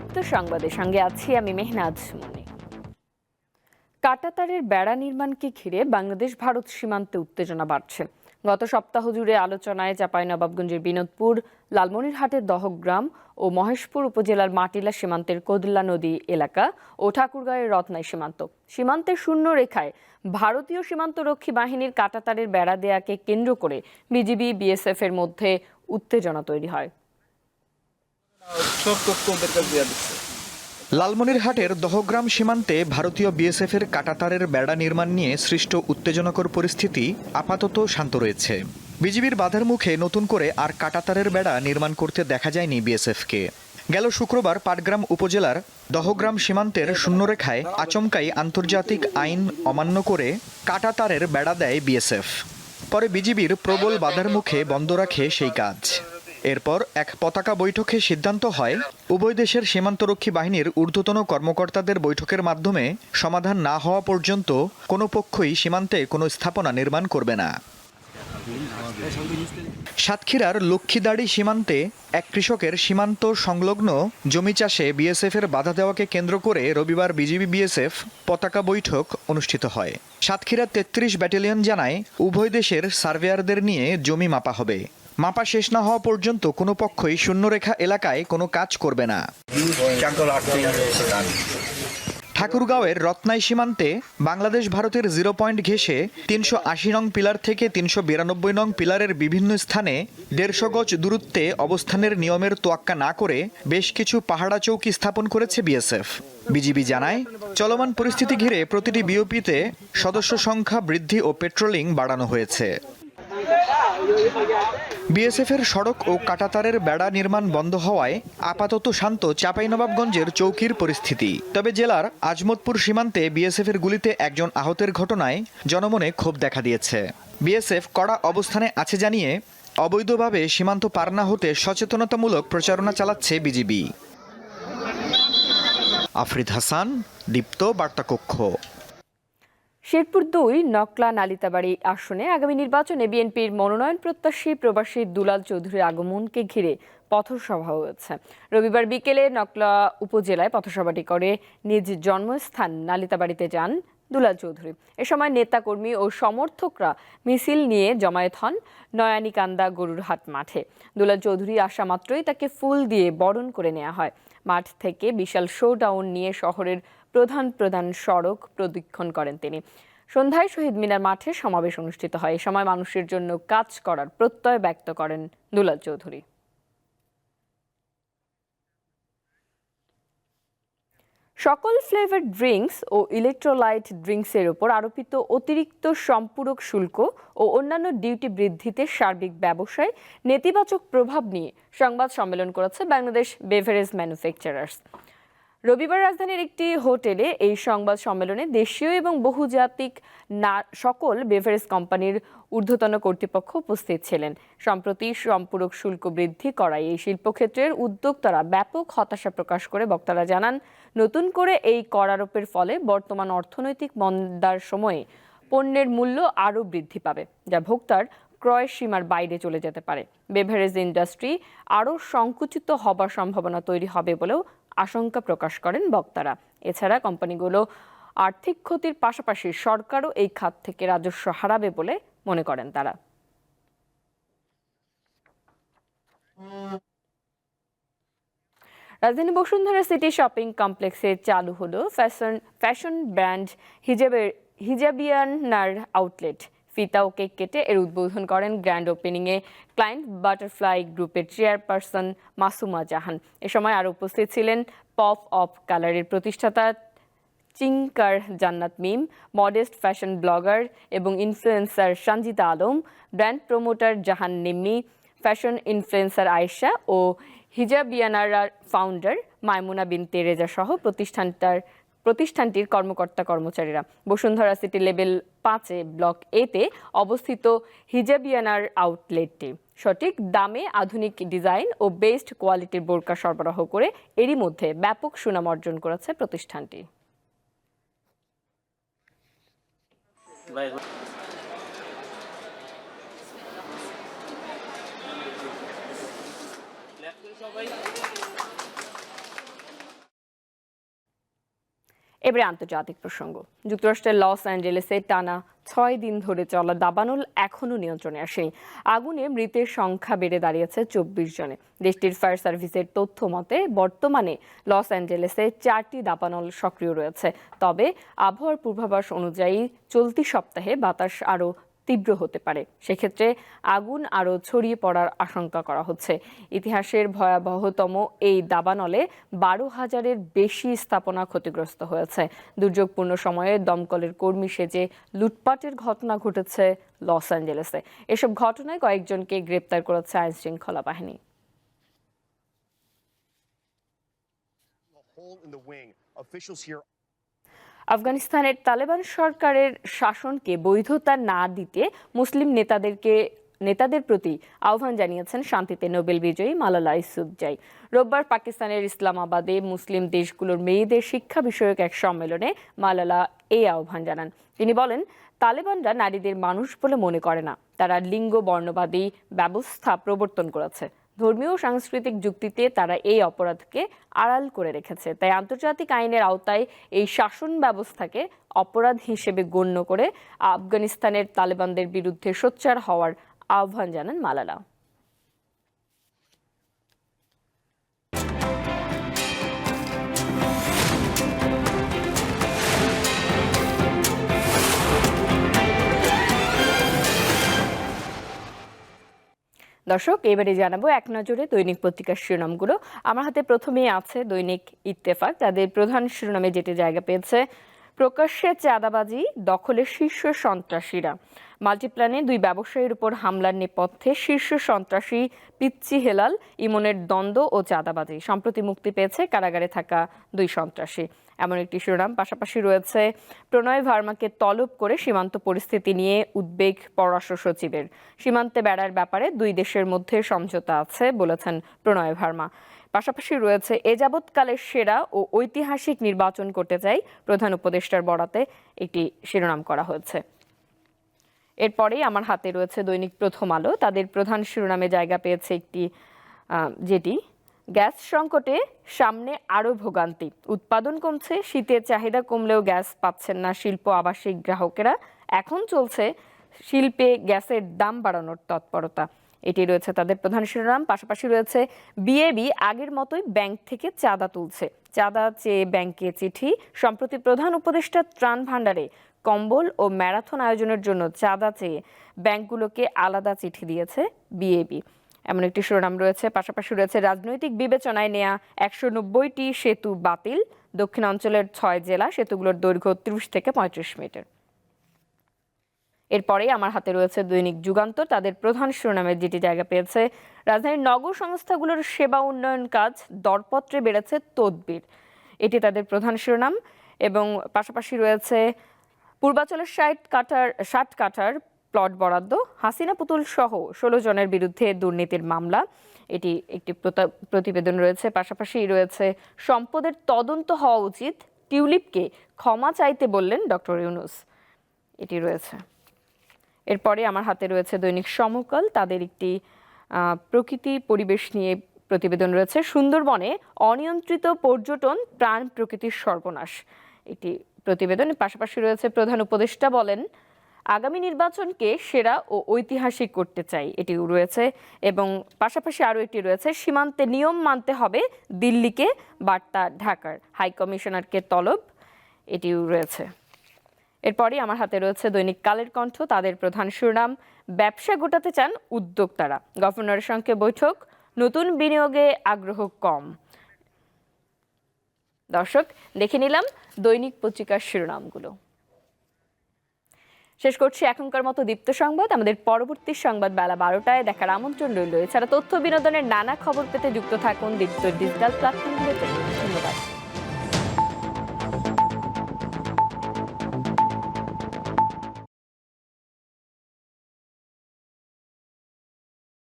দীপ্ত সংবাদের সঙ্গে আছি আমি মেহনাজ মনি। কাটাতারের বেড়া নির্মাণকে ঘিরে বাংলাদেশ ভারত সীমান্তে উত্তেজনা বাড়ছে। গত সপ্তাহ জুড়ে আলোচনায় চাঁপাইনবাবগঞ্জের বিনোদপুর, লালমনিরহাটের দহগ্রাম ও মহেশপুর উপজেলার মাটিলা সীমান্তের কোদলা নদী এলাকা ও ঠাকুরগাঁয়ের রত্নাই সীমান্ত। সীমান্তের শূন্য রেখায় ভারতীয় সীমান্তরক্ষী বাহিনীর কাটাতারের বেড়া দেয়াকে কেন্দ্র করে বিজিবি, বিএসএফ এর মধ্যে উত্তেজনা তৈরি হয়। লালমনিরহাটের দহগ্রাম সীমান্তে ভারতীয় বিএসএফের কাটাতারের বেড়া নির্মাণ নিয়ে সৃষ্ট উত্তেজনাকর পরিস্থিতি আপাতত শান্ত রয়েছে। বিজিবির বাধার মুখে নতুন করে আর কাটাতারের বেড়া নির্মাণ করতে দেখা যায়নি বিএসএফকে। গেল শুক্রবার পাটগ্রাম উপজেলার দহগ্রাম সীমান্তের শূন্যরেখায় আচমকাই আন্তর্জাতিক আইন অমান্য করে কাটাতারের বেড়া দেয় বিএসএফ। পরে বিজিবির প্রবল বাধার মুখে বন্ধ রাখে সেই কাজ। এরপর এক পতাকা বৈঠকে সিদ্ধান্ত হয়, উভয় দেশের সীমান্তরক্ষী বাহিনীর ঊর্ধ্বতন কর্মকর্তাদের বৈঠকের মাধ্যমে সমাধান না হওয়া পর্যন্ত কোনো পক্ষই সীমান্তে কোনো স্থাপনা নির্মাণ করবে না। সাতক্ষীরার লক্ষ্মীদাড়ি সীমান্তে এক কৃষকের সীমান্ত সংলগ্ন জমি চাষে বিএসএফের বাধা দেওয়াকে কেন্দ্র করে রবিবার বিজিবি বিএসএফ পতাকা বৈঠক অনুষ্ঠিত হয়। সাতক্ষীরা তেত্রিশ ব্যাটালিয়ন জানায়, উভয় দেশের সার্ভেয়ারদের নিয়ে জমি মাপা হবে। মাপা শেষ না হওয়া পর্যন্ত কোনো পক্ষই শূন্যরেখা এলাকায় কোনো কাজ করবে না। ঠাকুরগাঁওয়ের রত্নাই সীমান্তে বাংলাদেশ ভারতের জিরো পয়েন্ট ঘেঁষে তিনশো আশি নং পিলার থেকে তিনশো বিরানব্বই নং পিলারের বিভিন্ন স্থানে দেড়শো গজ দূরত্বে অবস্থানের নিয়মের তোয়াক্কা না করে বেশ কিছু পাহাড়া চৌকি স্থাপন করেছে বিএসএফ। বিজিবি জানায়, চলমান পরিস্থিতি ঘিরে প্রতিটি বিওপিতে সদস্য সংখ্যা বৃদ্ধি ও পেট্রোলিং বাড়ানো হয়েছে। বিএসএফের সড়ক ও কাটাতারের বেড়া নির্মাণ বন্ধ হওয়ায় আপাতত শান্ত চাঁপাইনবাবগঞ্জের চৌকির পরিস্থিতি। তবে জেলার আজমতপুর সীমান্তে বিএসএফের গুলিতে একজন আহতের ঘটনায় জনমনে ক্ষোভ দেখা দিয়েছে। বিএসএফ কড়া অবস্থানে আছে জানিয়ে, অবৈধভাবে সীমান্ত পার না হতে সচেতনতামূলক প্রচারণা চালাচ্ছে বিজিবি। আফরিদ হাসান, দীপ্ত বার্তাকক্ষ। শেরপুর দুই, নকলা নালিতাবাড়ি আসনে আগামী নির্বাচনে বিএনপির মনোনয়ন প্রত্যাশী প্রবাসী দুলাল চৌধুরীর আগমনকে ঘিরে পথসভা হয়েছে। রবিবার বিকেলে নকলা উপজেলায় পথসভাটি করে। নিজ জন্মস্থান নালিতাবাড়িতে যান দুলাল চৌধুরী। এ সময় নেতাকর্মী ও সমর্থকরা মিছিল নিয়ে জমায়েত হন নয়ানিকান্দা গরুরহাট মাঠে। দুলাল চৌধুরী আসা মাত্রই তাকে ফুল দিয়ে বরণ করে নেওয়া হয়। মাঠ থেকে বিশাল শোডাউন নিয়ে শহরের প্রধান প্রধান সড়ক প্রদক্ষিণ করেন তিনি। সন্ধ্যায় শহীদ মিনার মাঠে সমাবেশ অনুষ্ঠিত হয়। এ সময় মানুষের জন্য কাজ করার প্রত্যয় ব্যক্ত করেন দুলাল চৌধুরী। সকল ফ্লেভার ড্রিঙ্কস ও ইলেকট্রোলাইট ড্রিঙ্কসের উপর আরোপিত অতিরিক্ত সম্পূরক শুল্ক ও অন্যান্য ডিউটি বৃদ্ধিতে সার্বিক ব্যবসায় নেতিবাচক প্রভাব নিয়ে সংবাদ সম্মেলন করেছে বাংলাদেশ বেভারেজ ম্যানুফ্যাকচারার্স। রবিবার রাজধানীর একটি হোটেলে এই সংবাদ সম্মেলনে দেশীয় এবং বহুজাতিক না, সকল বেভারেজ কোম্পানির ঊর্ধ্বতন কর্তৃপক্ষ উপস্থিত ছিলেন। সম্প্রতি সম্পূরক শুল্ক বৃদ্ধি করায় এই শিল্পক্ষেত্রের উদ্যোক্তারা ব্যাপক হতাশা প্রকাশ করে বক্তারা জানান, নতুন করে এই কর আরোপের ফলে বর্তমান অর্থনৈতিক মন্দার সময়ে পণ্যের মূল্য আরও বৃদ্ধি পাবে, যা ভোক্তার ক্রয় সীমার বাইরে চলে যেতে পারে। বেভারেজ ইন্ডাস্ট্রি আরও সংকুচিত হবার সম্ভাবনা তৈরি হবে বলেও আশঙ্কা প্রকাশ করেন বক্তারা। এছাড়া কোম্পানিগুলো আর্থিক ক্ষতির পাশাপাশি সরকারও এই খাত থেকে রাজস্ব হারাবে বলে মনে করেন তারা। রাজধানী বসুন্ধরা সিটি শপিং কমপ্লেক্সে চালু হলো ফ্যাশন ফ্যাশন ব্র্যান্ড হিজাবের হিজাবিয়ানার আউটলেট। ফিতা ও কেক কেটে এর উদ্বোধন করেন গ্র্যান্ড ওপেনিংয়ে ক্লায়েন্ট বাটারফ্লাই গ্রুপের চেয়ারপারসন মাসুমা জাহান। এ সময় আরও উপস্থিত ছিলেন পপ অফ কালারের প্রতিষ্ঠাতা চিংকার Jannat Mim modest fashion blogger এবং influencer Sanjita Alam brand promoter Jahan Nimmi fashion influencer Ayesha ও হিজাবিয়ানার ফাউন্ডার মাইমুনা বিন তেরেজা সহ প্রতিষ্ঠানটার প্রতিষ্ঠানটির কর্মকর্তা কর্মচারীরা। বসুন্ধরা সিটি লেভেল পাঁচে ব্লক এতে অবস্থিত হিজাবিয়ানার আউটলেটটি। সঠিক দামে আধুনিক ডিজাইন ও বেস্ট কোয়ালিটির বোরকা সরবরাহ করে এরই মধ্যে ব্যাপক সুনাম অর্জন করেছে প্রতিষ্ঠানটি। এবারে আন্তর্জাতিক প্রসঙ্গ। যুক্তরাষ্ট্রের লস অ্যাঞ্জেলেসে টানা ছয় দিন ধরে চলা দাবানল এখনও নিয়ন্ত্রণে আসেনি। আগুনে মৃতের সংখ্যা বেড়ে দাঁড়িয়েছে চব্বিশ জনে। দেশটির ফায়ার সার্ভিসের তথ্য মতে, বর্তমানে লস অ্যাঞ্জেলেসে চারটি দাবানল সক্রিয় রয়েছে। তবে আবহাওয়ার পূর্বাভাস অনুযায়ী চলতি সপ্তাহে বাতাস আরও তীব্র হতে পারে। সেক্ষেত্রে আগুন আরও ছড়িয়ে পড়ার আশঙ্কা করা হচ্ছে। ইতিহাসের ভয়াবহতম এই দাবানলে বারো হাজারের বেশি স্থাপনা ক্ষতিগ্রস্ত হয়েছে। দুর্যোগপূর্ণ সময়ে দমকলের কর্মী সেজে লুটপাটের ঘটনা ঘটেছে লস অ্যাঞ্জেলেসে। এসব ঘটনায় কয়েকজনকে গ্রেপ্তার করেছে আইন শৃঙ্খলা বাহিনী. Officials here আফগানিস্তানের তালেবান সরকারের শাসনকে বৈধতা না দিতে মুসলিম নেতাদেরকে, নেতাদের প্রতি আহ্বান জানিয়েছেন শান্তিতে নোবেল বিজয়ী মালালা ইসুফজাই। রোববার পাকিস্তানের ইসলামাবাদে মুসলিম দেশগুলোর মেয়েদের শিক্ষা বিষয়ক এক সম্মেলনে মালালা এই আহ্বান জানান। তিনি বলেন, তালেবানরা নারীদের মানুষ বলে মনে করে না। তারা লিঙ্গ বর্ণবাদী ব্যবস্থা প্রবর্তন করেছে। ধর্মীয় সাংস্কৃতিক যুক্তিতে তারা এই অপরাধকে আড়াল করে রেখেছে। তাই আন্তর্জাতিক আইনের আওতায় এই শাসন ব্যবস্থাকে অপরাধ হিসেবে গণ্য করে আফগানিস্তানের তালেবানদের বিরুদ্ধে সোচ্চার হওয়ার আহ্বান জানান মালালা। দর্শক, এবারে জানাব এক নজরে দৈনিক পত্রিকার শিরোনামগুলো। আমার হাতে প্রথমেই আছে দৈনিক ইত্তেফাক, তাদের প্রধান শিরোনামে যেটি জায়গা পেয়েছে, প্রকাশ্যে চাঁদাবাজি দখলের শীর্ষ সন্ত্রাসীরা। মাল্টিপ্ল্যানে দুই ব্যবসায়ীর উপর হামলার নেপথ্যে শীর্ষ সন্ত্রাসী পিচ্চি হেলাল, ইমনের দ্বন্দ্ব ও চাঁদাবাজি। সম্প্রতি মুক্তি পেয়েছে কারাগারে থাকা দুই সন্ত্রাসী। এমন একটি শিরোনাম। পাশাপাশি রয়েছে প্রণয় ভার্মাকে তলব করে সীমান্ত পরিস্থিতি নিয়ে উদ্বেগ পররাষ্ট্র সচিবের। সীমান্তে বেড়ার ব্যাপারে দুই দেশের মধ্যে সমঝোতা আছে বলেছেন প্রণয় ভার্মা। পাশাপাশি রয়েছে এ যাবৎকালের সেরা ও ঐতিহাসিক নির্বাচন করতে চাই প্রধান উপদেষ্টার বরাতে একটি শিরোনাম করা হয়েছে। এরপরেই আমার হাতে রয়েছে দৈনিক প্রথম আলো। তাদের প্রধান শিরোনামে জায়গা পেয়েছে একটি যেটি গ্যাস সংকটে সামনে আরও ভোগান্তি। উৎপাদন কমছে, শীতের চাহিদা কমলেও গ্যাস পাচ্ছেন না শিল্প আবাসিক গ্রাহকেরা। এখন চলছে শিল্পে গ্যাসের দাম বাড়ানোর তৎপরতা। এটি রয়েছে তাদের প্রধান শিরোনাম। পাশাপাশি রয়েছে বিএবি আগের মতোই ব্যাংক থেকে চাঁদা তুলছে। চাঁদা চেয়ে ব্যাংকে চিঠি। সম্প্রতি প্রধান উপদেষ্টা ত্রাণ ভাণ্ডারে কম্বল ও ম্যারাথন আয়োজনের জন্য চাঁদা চেয়ে ব্যাংকগুলোকে আলাদা চিঠি দিয়েছে বিএবি এমন একটি শিরোনাম রয়েছে। পাশাপাশি রয়েছে রাজনৈতিক বিবেচনায় নেয়া একশো নব্বইটি সেতু বাতিল। দক্ষিণাঞ্চলের ছয় জেলা সেতুগুলোর দৈর্ঘ্য ত্রিশ থেকে পঁয়ত্রিশ মিটার। এরপরে আমার হাতে রয়েছে দৈনিক যুগান্তর। তাদের প্রধান শিরোনামের যেটি জায়গা পেয়েছে, রাজধানীর নগর সংস্থাগুলোর সেবা উন্নয়ন কাজ দরপত্রে বেড়েছে তদবির। এটি তাদের প্রধান শিরোনাম এবং পাশাপাশি রয়েছে পূর্বাচলের ষাট কাঠার ষাট কাঠার প্লট বরাদ্দ, হাসিনা পুতুল সহ ষোলো জনের বিরুদ্ধে দুর্নীতির মামলা। এটি একটি প্রতা- প্রতিবেদন রয়েছে। পাশাপাশি রয়েছে সম্পদের তদন্ত হওয়া উচিত। টিউলিপকে ক্ষমা চাইতে বললেন ডক্টর ইউনুস। এটি রয়েছে। এরপরে আমার হাতে রয়েছে দৈনিক সমকাল। তাদের একটি প্রকৃতি পরিবেশ নিয়ে প্রতিবেদন রয়েছে। সুন্দরবনে অনিয়ন্ত্রিত পর্যটন, প্রাণ প্রকৃতির সর্বনাশ। এটি প্রতিবেদনের পাশাপাশি রয়েছে প্রধান উপদেষ্টা বলেন আগামী নির্বাচনকে সেরা ও ঐতিহাসিক করতে চাই এটি রয়েছে। এবং পাশাপাশি আরও একটি রয়েছে, সীমান্তে নিয়ম মানতে হবে দিল্লিকে, বার্তা ঢাকার। হাই কমিশনারকে তলব, এটিও রয়েছে। এরপরই আমার হাতে রয়েছে দৈনিক কালের কণ্ঠ, তাদের প্রধান শিরোনাম, ব্যবসা গোটাতে চান উদ্যোক্তারা। গভর্নরের সঙ্গে বৈঠক, নতুন বিনিয়োগে আগ্রহ কম। দর্শক, দেখে নিলাম দৈনিক পত্রিকার শিরোনামগুলো। শেষ করছি এখনকার মতো দীপ্ত সংবাদ। আমাদের পরবর্তী সংবাদ বেলা বারোটায় দেখার আমন্ত্রণ রইল। এছাড়া তথ্য বিনোদনের নানা খবর পেতে যুক্ত থাকুন দীপ্ত ডিজিটাল প্ল্যাটফর্মগুলোতে। ধন্যবাদ।